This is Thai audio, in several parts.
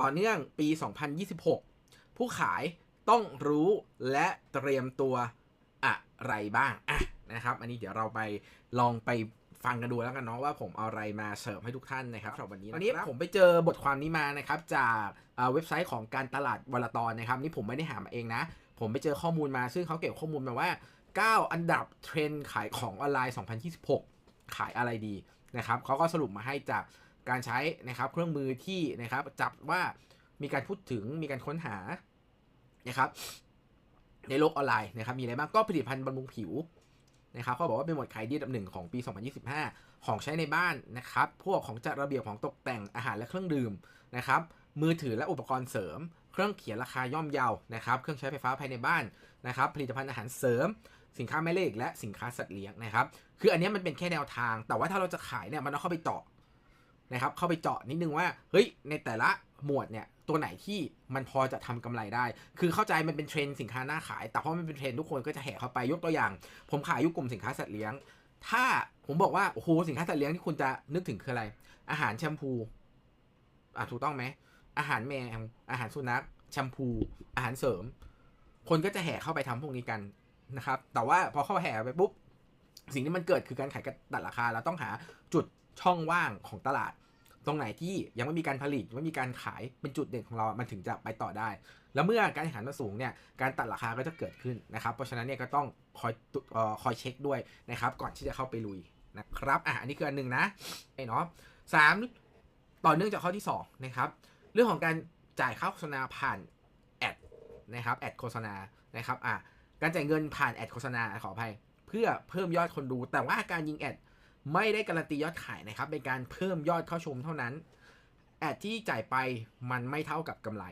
ต่อเนื่องปี 2026 ผู้ขายต้องรู้และเตรียมตัวอะไรบ้างอะนะครับ อันนี้เดี๋ยวเราไปลองไปฟังกันดูแล้วกันเนาะว่าผมเอาอะไรมาเสร์ฟให้ทุกท่านนะครับสำหรับวันนี้วันนี้ผมไปเจอบทความนี้มานะครับจากอ่อเว็บไซต์ของการตลาดวลตอนนะครับ นี่ผมไม่ได้หามาเองนะ ผมไปเจอข้อมูลมาซึ่งเขาเก็บข้อมูลมาว่า 9 อันดับเทรนด์ขายของออนไลน์ 2026 ขายอะไรดีนะครับเขาก็สรุปมาให้จาก การใช้นะครับเครื่องมือที่นะครับจับว่ามีการพูดถึงมีการค้นหานะครับในโลกออนไลน์นะครับมีอะไรบ้างก็ผลิตภัณฑ์บำรุงผิวนะครับเขาบอกว่าเป็นหมวดขายดีอันดับหนึ่งของปี 2025 ของใช้ในบ้านนะครับพวกของจัดระเบียบของตกแต่งอาหารและเครื่องดื่มนะครับมือถือและอุปกรณ์เสริม เครื่องเขียนราคาย่อมเยานะครับ เครื่องใช้ไฟฟ้าภายในบ้านนะครับผลิตภัณฑ์อาหารเสริม สินค้าแม่เหล็กและสินค้าสัตว์เลี้ยงนะครับ คืออันนี้มันเป็นแค่แนวทาง แต่ว่าถ้าเราจะขายเนี่ยมันต้องเข้าไปเจาะ นะครับเข้าไปเจาะนิดนึงว่าเฮ้ยในแต่ละหมวดเนี่ยตัวไหนที่มันพอจะทำกำไรได้ คือเข้าใจมันเป็นเทรนด์สินค้าหน้าขาย แต่เพราะมันเป็นเทรนด์ทุกคนก็จะแห่เข้าไปยกตัวอย่าง ผมขายยุกลุ่มสินค้าสัตว์เลี้ยง ถ้าผมบอกว่าโอ้โหสินค้าสัตว์เลี้ยงที่คุณจะนึกถึงคืออะไร อาหารแชมพูอะถูกต้องไหมอาหารแมวอาหารสุนัขแชมพู อาหารเสริม คนก็จะแห่เข้าไปทำพวกนี้กันนะครับ แต่ว่าพอเข้าแห่ไปปุ๊บสิ่งที่มันเกิดคือการขายกระตัดราคาเราต้องหาจุด ช่องว่างของตลาด ตรงไหนที่ยังไม่มีการผลิตไม่มีการขายเป็นจุดเด่นของเรา มันถึงจะไปต่อได้ แล้วเมื่อการแข่งขันมันสูงเนี่ยการตัดราคาก็จะเกิดขึ้นนะครับ เพราะฉะนั้นเนี่ยก็ต้องคอยตุเอ่อคอยเช็คด้วยนะครับ ก่อนที่จะเข้าไปลุยนะครับอะอันนี้คืออันหนึ่งนะไอ้เนาะสามต่อเนื่องจากข้อที่สองนะครับเรื่องของการจ่ายค่าโฆษณาผ่านแอดนะครับแอดโฆษณานะครับอะการจ่ายเงินผ่านแอดโฆษณาขออภัย เพื่อเพิ่มยอดคนดู แต่ว่าการยิงแอด ไม่ได้การันตียอดขายนะครับ เป็นการเพิ่มยอดเข้าชมเท่านั้น แอดที่จ่ายไปมันไม่เท่ากับกำไร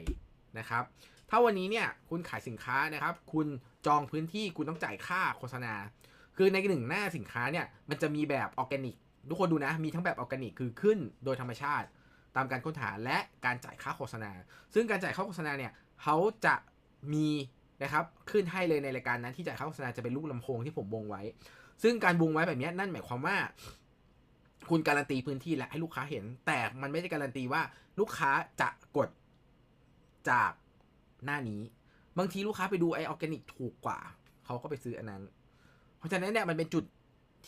นะครับ ถ้าวันนี้เนี่ยคุณขายสินค้านะครับ คุณจองพื้นที่คุณต้องจ่ายค่าโฆษณา คือในหนึ่งหน้าสินค้าเนี่ยมันจะมีแบบออร์แกนิก ทุกคนดูนะ มีทั้งแบบออร์แกนิกคือขึ้นโดยธรรมชาติ ตามการค้นหาและการจ่ายค่าโฆษณา ซึ่งการจ่ายค่าโฆษณาเนี่ยเขาจะมี นะครับขึ้นให้เลยในรายการนั้นที่จ่ายค่าโฆษณาจะเป็นรูปลำโพงที่ผมวงไว้ ซึ่งการวงไว้แบบนี้นั่นหมายความว่า คุณการันตีพื้นที่และให้ลูกค้าเห็น แต่มันไม่ได้การันตีว่าลูกค้าจะกดจากหน้านี้ บางทีลูกค้าไปดูไอออร์แกนิกถูกกว่า เขาก็ไปซื้ออันนั้น เพราะฉะนั้นเนี่ยมันเป็นจุด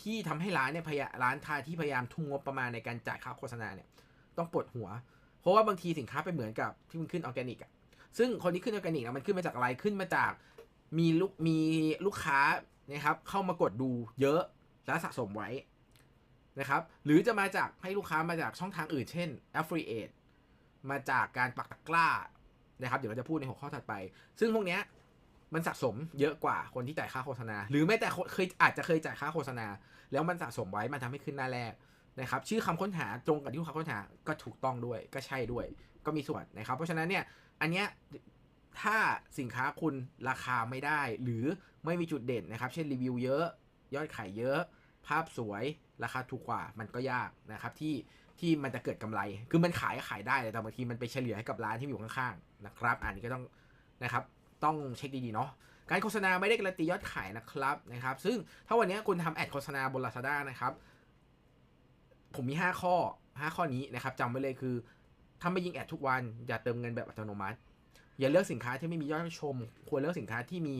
ที่ทำให้ร้านเนี่ยพยาร้านทาที่พยายามทุ่มงบประมาณในการจ่ายค่าโฆษณาเนี่ย ต้องปวดหัว เพราะว่าบางทีสินค้าไปเหมือนกับที่มันขึ้นออร์แกนิกอะ ซึ่งคนที่ขึ้นออร์แกนิกนะมันขึ้นมาจากอะไรขึ้นมาจากมีลูกมีลูกค้านะครับ เข้ามากดดูเยอะและสะสมไว้นะครับ หรือจะมาจากให้ลูกค้ามาจากช่องทางอื่น เช่น affiliate มาจากการปักตะกร้านะครับ เดี๋ยวเราจะพูดในหัวข้อถัดไป ซึ่งพวกเนี้ยมันสะสมเยอะกว่าคนที่จ่ายค่าโฆษณา หรือแม้แต่เคยอาจจะเคยจ่ายค่าโฆษณา แล้วมันสะสมไว้มันทำให้ขึ้นหน้าแรก นะครับชื่อคำค้นหาตรงกับที่ค้าค้นหาก็ถูกต้องด้วยก็ใช่ด้วย ก็มีส่วนนะครับ เพราะฉะนั้นเนี่ยอันเนี้ยถ้าสินค้าคุณราคาไม่ได้ หรือไม่มีจุดเด่นนะครับ เช่นรีวิวเยอะ ยอดขายเยอะ ภาพสวยราคาถูกกว่ามันก็ยากนะครับที่ที่มันจะเกิดกำไร คือมันขายขายได้แต่บางทีมันไปเฉลี่ยให้กับร้านที่อยู่ข้างๆนะครับ อันนี้ก็ต้องนะครับต้องเช็คดีๆเนาะการโฆษณาไม่ได้การันตียอดขายนะครับนะครับ ซึ่งถ้าวันนี้คุณทำแอดโฆษณาบน Lazada นะครับ ผมมี 5 ข้อ 5 ข้อนี้นะครับจำไว้เลยคือถ้าไม่ยิงแอดทุกวัน อย่าเติมเงินแบบอัตโนมัติ อย่าเลือกสินค้าที่ไม่มียอดชม ควรเลือกสินค้าที่มี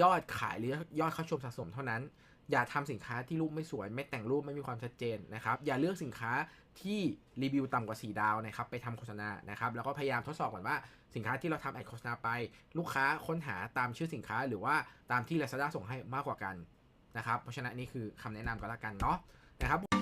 ยอดขายหรือยอดเข้าชมสะสมเท่านั้น อย่าทำสินค้าที่รูปไม่สวย ไม่แต่งรูปไม่มีความชัดเจนนะครับ อย่าเลือกสินค้าที่รีวิวต่ำกว่า 4 ดาวนะครับ ไปทำโฆษณานะครับ แล้วก็พยายามทดสอบก่อนว่าสินค้าที่เราทำแอดโฆษณาไป ลูกค้าค้นหาตามชื่อสินค้าหรือว่าตามที่ Lazada ส่งให้มากกว่ากันนะครับ เพราะฉะนั้นนี่คือคำแนะนำก็แล้วกันเนาะนะครับ